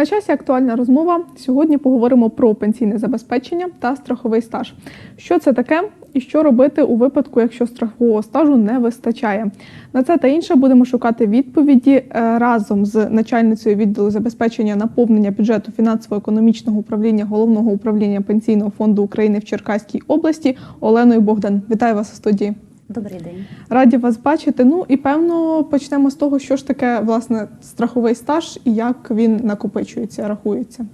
На часі актуальна розмова. Сьогодні поговоримо про пенсійне забезпечення та страховий стаж. Що це таке і що робити у випадку, якщо страхового стажу не вистачає? На це та інше будемо шукати відповіді е, разом з начальницею відділу забезпечення наповнення бюджету фінансово-економічного управління головного управління пенсійного фонду України в Черкаській області Оленою Богдан. Вітаю вас у студії. Добрий день. Раді вас бачити. Ну і певно почнемо з того, що ж таке власне страховий стаж і як він накопичується, рахується.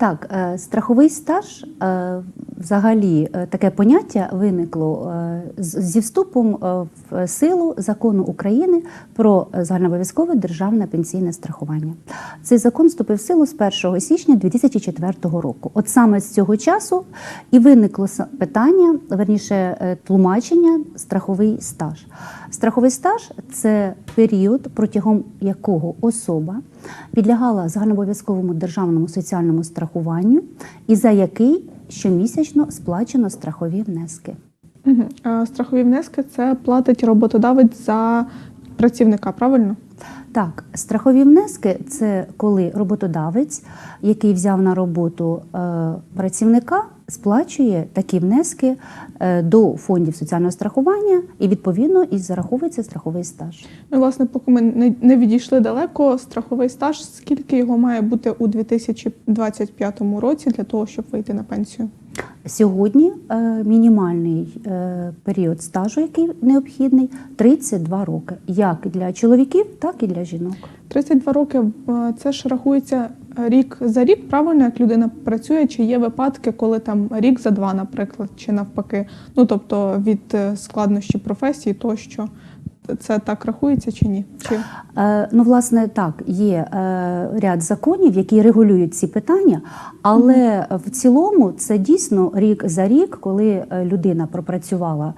Так, е, страховий стаж е, взагалі е, таке поняття виникло зі вступом в силу закону України про загальнообов'язкове державне пенсійне страхування. Цей закон вступив в силу з 1 січня 2004 року. От саме з цього часу і виникло питання, верніше тлумачення страховий стаж. Страховий стаж це період, протягом якого особа підлягала загальнообов'язковому державному соціальному страхуванню і за який щомісячно сплачено страхові внески. Страхові внески це платить роботодавець за працівника, правильно? Так, страхові внески це коли роботодавець, який взяв на роботу е, працівника, сплачує такі внески е, до фондів соціального страхування і відповідно і зараховується страховий стаж. Ну, власне, поки ми не, відійшли далеко, страховий стаж, скільки його має бути у 2025 році для того, щоб вийти на пенсію? Сьогодні е, мінімальний е, період стажу, який необхідний, 32 роки, як для чоловіків, так і для жінок. 32 роки е, це ж рахується рік за рік, правильно, як людина працює, чи є випадки, коли там рік за два, наприклад, чи навпаки. Ну тобто від складнощі професії тощо. Це так рахується чи ні? Чи Е, Ну, власне, так, є е, ряд законів, які регулюють ці питання, але в цілому це дійсно рік за рік, коли е, людина пропрацювала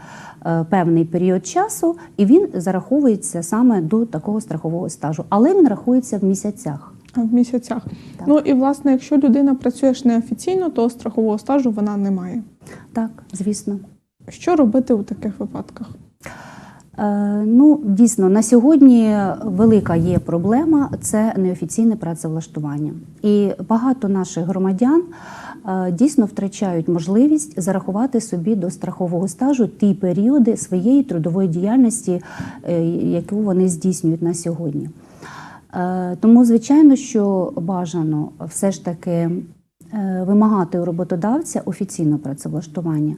е, певний період часу, і він зараховується саме до такого страхового стажу. Але він рахується в місяцях. в місяцях? Так. Ну і власне, якщо людина працює ж неофіційно, то страхового стажу вона не має. Так, звісно. Що робити у таких випадках? Е, Ну, дійсно, на сьогодні велика є проблема це неофіційне працевлаштування. І багато наших громадян е, дійсно втрачають можливість зарахувати собі до страхового стажу ті періоди своєї трудової діяльності, е, яку вони здійснюють на сьогодні. Тому, звичайно, що бажано все ж таки вимагати у роботодавця офіційне працевлаштування.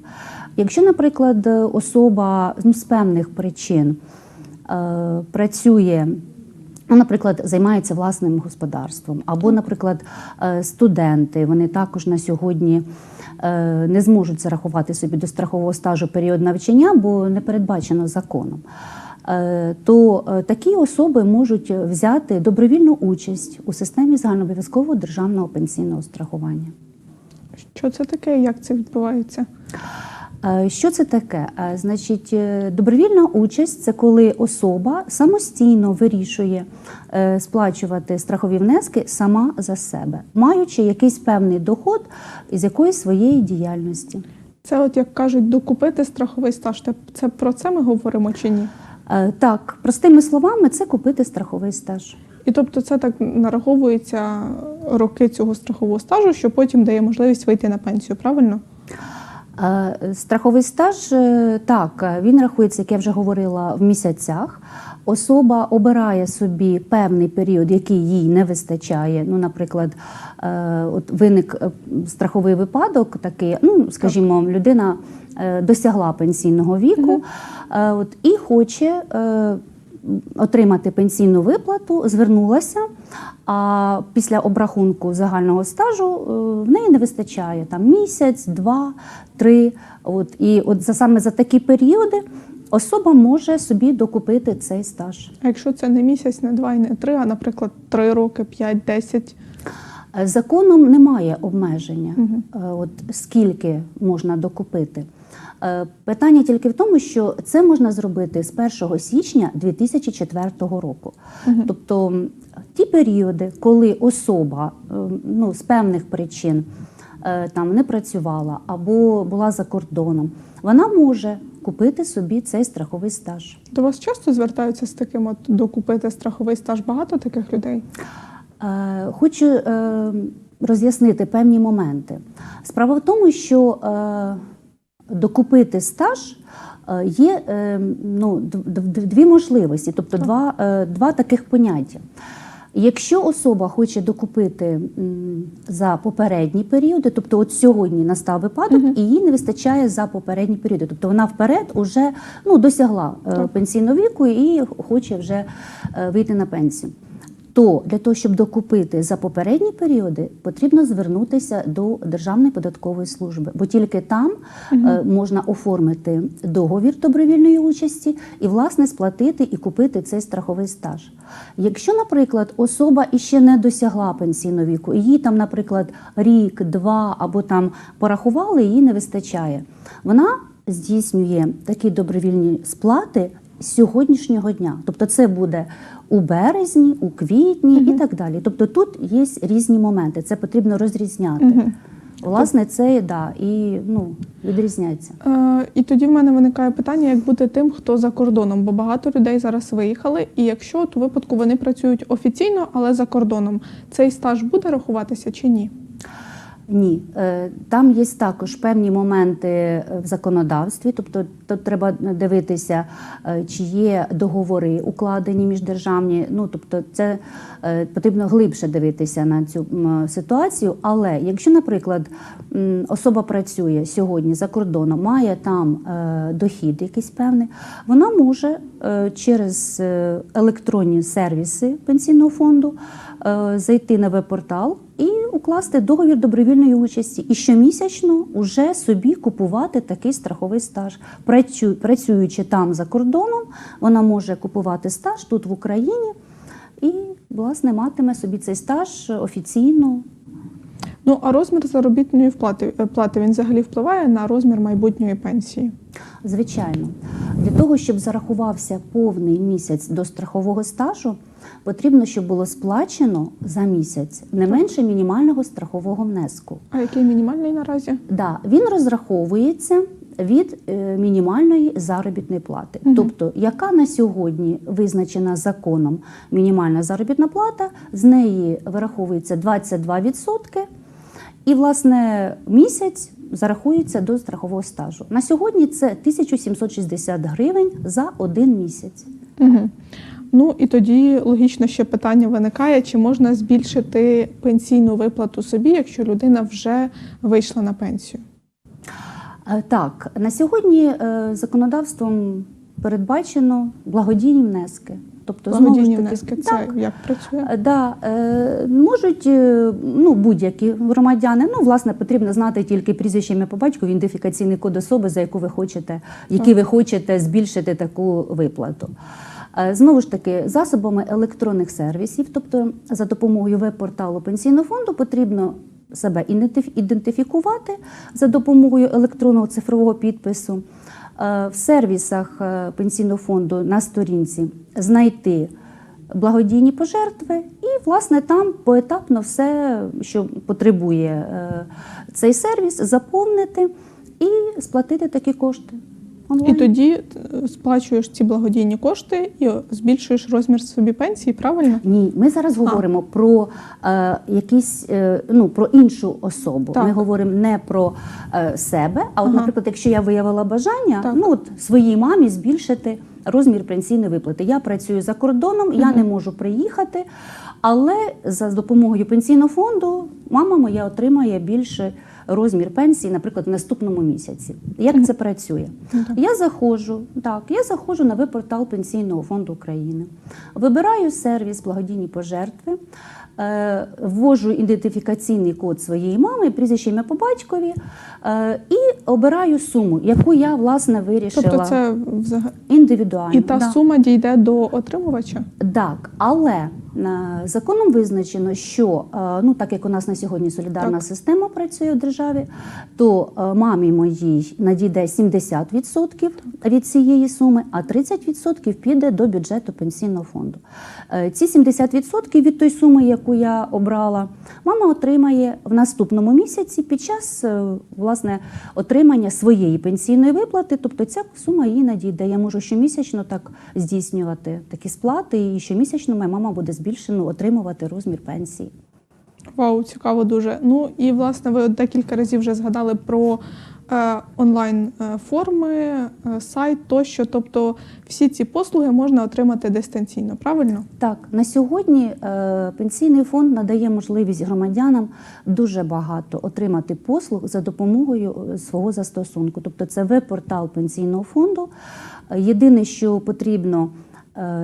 Якщо, наприклад, особа ну, з певних причин е, працює. Ну, наприклад, займається власним господарством, або, наприклад, е, студенти, вони також на сьогодні е, не зможуть зарахувати собі до страхового стажу період навчання, бо не передбачено законом. Е, То е, такі особи можуть взяти добровільну участь у системі загальнообов'язкового державного пенсійного страхування. Що це таке? і Як це відбувається? Е, Що це таке? Значить, добровільна участь це коли особа самостійно вирішує сплачувати страхові внески сама за себе, маючи якийсь певний доход із якоїсь своєї діяльності. Це, от як кажуть, докупити страховий стаж. Це про це ми говоримо чи ні? Е, Так, простими словами, це купити страховий стаж. І тобто це так нараховується роки цього страхового стажу, що потім дає можливість вийти на пенсію, правильно? Е, Страховий стаж е, так, він рахується, як я вже говорила, в місяцях. Особа обирає собі певний період, який їй не вистачає. Ну, наприклад, е, от виник е, страховий випадок, такий, ну скажімо, людина е, досягла пенсійного віку, от і хоче. Отримати пенсійну виплату, звернулася, а після обрахунку загального стажу в неї не вистачає там місяць, два, три. От і от за саме за такі періоди особа може собі докупити цей стаж. А якщо це не місяць, не два і не три, а, наприклад, три роки, п'ять, десять. Законом немає обмеження, е, от скільки можна докупити. Е, Питання тільки в тому, що це можна зробити з 1 січня 2004 року. Мгм. Тобто ті періоди, коли особа е, ну, з певних причин там не працювала або була за кордоном, вона може купити собі цей страховий стаж. До вас часто звертаються з таким от докупити страховий стаж? Багато таких людей? Е, Хочу е, роз'яснити певні моменти. Справа в тому, що е, докупити стаж е, є е, ну, дві можливості, тобто два, е, два таких поняття. Якщо особа хоче докупити за попередні періоди, тобто от сьогодні настав випадок, і їй не вистачає за попередні періоди, тобто вона вперед уже ну, досягла е, Так. пенсійного віку і хоче вже е, вийти на пенсію. То для того, щоб докупити за попередні періоди, потрібно звернутися до Державної податкової служби, бо тільки там е, можна оформити договір добровільної участі і, власне, сплатити і купити цей страховий стаж. Якщо, наприклад, особа іще не досягла пенсійного віку, їй там, наприклад, рік, два або там порахували, їй не вистачає, вона здійснює такі добровільні сплати з сьогоднішнього дня. Тобто це буде у березні, у квітні і так далі. Тобто тут є різні моменти, це потрібно розрізняти. Мгм. Власне, це да, і ну, відрізняється. Е, і тоді в мене виникає питання, як бути тим, хто за кордоном, бо багато людей зараз виїхали, і якщо у випадку вони працюють офіційно, але за кордоном, цей стаж буде рахуватися чи ні? Ні, Е, там є також певні моменти е, в законодавстві, тобто тут треба дивитися, е, чи є договори укладені міждержавні. Ну тобто, це потрібно глибше дивитися на цю ситуацію. Але якщо, наприклад, особа працює сьогодні за кордоном, має там дохід якийсь певний, вона може через електронні сервіси пенсійного фонду зайти на веб-портал і укласти договір добровільної участі. І щомісячно вже собі купувати такий страховий стаж. Працю- Працюючи там за кордоном, вона може купувати стаж тут в Україні і, власне, матиме собі цей стаж офіційно. Ну а розмір заробітної е, плати він взагалі впливає на розмір майбутньої пенсії. Звичайно, для того, щоб зарахувався повний місяць до страхового стажу, потрібно, щоб було сплачено за місяць не менше мінімального страхового внеску. А який мінімальний наразі? Да, він розраховується від е, мінімальної заробітної плати. Мгм. Тобто, яка на сьогодні визначена законом мінімальна заробітна плата, з неї вираховується 22%, і, власне, місяць зарахується до страхового стажу. На сьогодні це 1760 гривень за один місяць. Угу. Ну і тоді логічно ще питання виникає, чи можна збільшити пенсійну виплату собі, якщо людина вже вийшла на пенсію. Е, Так, на сьогодні е, законодавством передбачено благодійні внески. Тобто, знову ж таки, внески так, це як працює? Е, Да, е, можуть е, ну, будь-які громадяни. Ну, власне, потрібно знати тільки прізвище ім'я по батькові, ідентифікаційний код особи, за яку ви хочете, які ви хочете збільшити таку виплату. Знову ж таки, засобами електронних сервісів, тобто за допомогою веб-порталу пенсійного фонду, потрібно себе ідентиф- ідентифікувати за допомогою електронного цифрового підпису. Е, В сервісах е, пенсійного фонду на сторінці знайти благодійні пожертви, і власне там поетапно все, що потребує е, цей сервіс, заповнити і сплатити такі кошти. І тоді е, сплачуєш ці благодійні кошти і збільшуєш розмір собі пенсії, правильно? Ні, ми зараз говоримо про е, якісь е, ну про іншу особу. Так. Ми говоримо не про е, себе. А от, Ага. наприклад, якщо я виявила бажання, Так. ну от своїй мамі збільшити розмір пенсійної виплати. Я працюю за кордоном, я не можу приїхати, але за допомогою пенсійного фонду мама моя отримає більше розмір пенсії, наприклад, в наступному місяці. Як це працює? Ну. Я заходжу, так, я заходжу на веб-портал Пенсійного фонду України, вибираю сервіс благодійні пожертви, е, ввожу ідентифікаційний код своєї мами, прізвище ім'я по батькові е, і обираю суму, яку я власне вирішила Тобто це взагалі індивідуально. і та да. сума дійде до отримувача. Так, але законом визначено, що е, ну так як у нас на сьогодні солідарна Так. система працює в державі, то е, мамі моїй надійде 70% від цієї суми, а 30% піде до бюджету пенсійного фонду. Е, Ці 70% від тої суми, яку я обрала, мама отримає в наступному місяці під час е, власне отримання своєї пенсійної виплати. Тобто ця сума їй надійде. Я можу щомісячно так здійснювати такі сплати, і щомісячно моя мама буде збільшувати збільшену отримувати розмір пенсії. Вау, цікаво дуже. Ну і власне ви декілька разів вже згадали про е, онлайн е, форми, е, сайт тощо. Тобто всі ці послуги можна отримати дистанційно, правильно? Так, на сьогодні е, пенсійний фонд надає можливість громадянам дуже багато отримати послуг за допомогою е, свого застосунку. Тобто це веб-портал пенсійного фонду. Єдине, що потрібно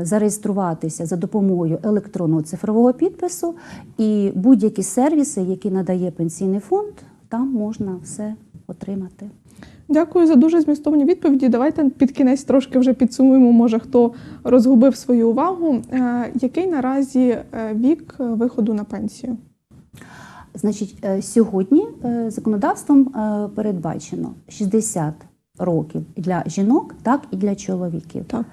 зареєструватися за допомогою електронного цифрового підпису і будь-які сервіси, які надає пенсійний фонд, там можна все отримати. Дякую за дуже змістовні відповіді. Давайте під кінець трошки вже підсумуємо, може хто розгубив свою увагу. Е, який наразі е, вік е, виходу на пенсію? Значить, е, сьогодні е, законодавством е, передбачено 60 років для жінок, так і для чоловіків. Так.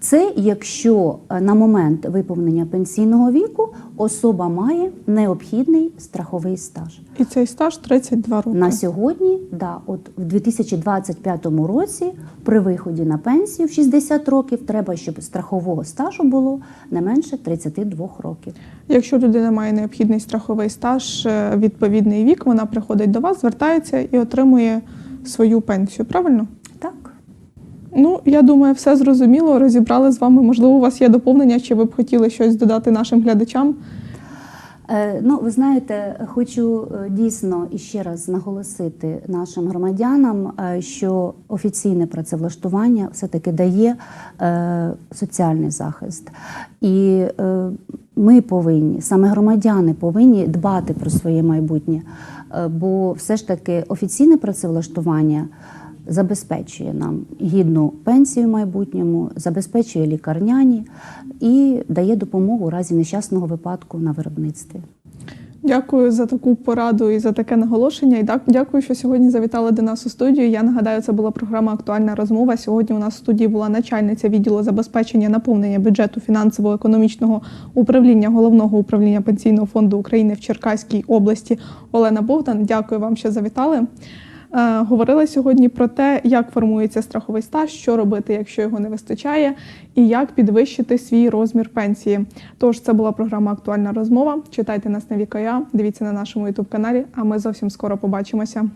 Це якщо е, на момент виповнення пенсійного віку особа має необхідний страховий стаж. І цей стаж 32 роки. На сьогодні, да, от в 2025 році, при виході на пенсію в 60 років, треба, щоб страхового стажу було не менше 32 років. Якщо людина має необхідний страховий стаж, е, відповідний вік, вона приходить до вас, звертається і отримує свою пенсію. Правильно? Так. Ну, я думаю, все зрозуміло, розібрали з вами. Можливо, у вас є доповнення, чи ви б хотіли щось додати нашим глядачам? Е, Ну, ви знаєте, хочу е, дійсно іще раз наголосити нашим громадянам, е, що офіційне працевлаштування все-таки дає соціальний захист. І ми повинні, саме громадяни повинні дбати про своє майбутнє, бо все ж таки офіційне працевлаштування. Забезпечує нам гідну пенсію в майбутньому, забезпечує лікарняні і дає допомогу у разі нещасного випадку на виробництві. Дякую за таку пораду і за таке наголошення. І так, дякую, що сьогодні завітали до нас у студію. Я нагадаю, це була програма Актуальна розмова. Сьогодні у нас в студії була начальниця відділу забезпечення наповнення бюджету фінансово-економічного управління головного управління пенсійного фонду України в Черкаській області Олена Богдан. Дякую вам, що завітали. Е, Говорили сьогодні про те, як формується страховий стаж, що робити, якщо його не вистачає, і як підвищити свій розмір пенсії. Тож це була програма Актуальна розмова. Читайте нас на Вікая, дивіться на нашому ютуб каналі. А ми зовсім скоро побачимося.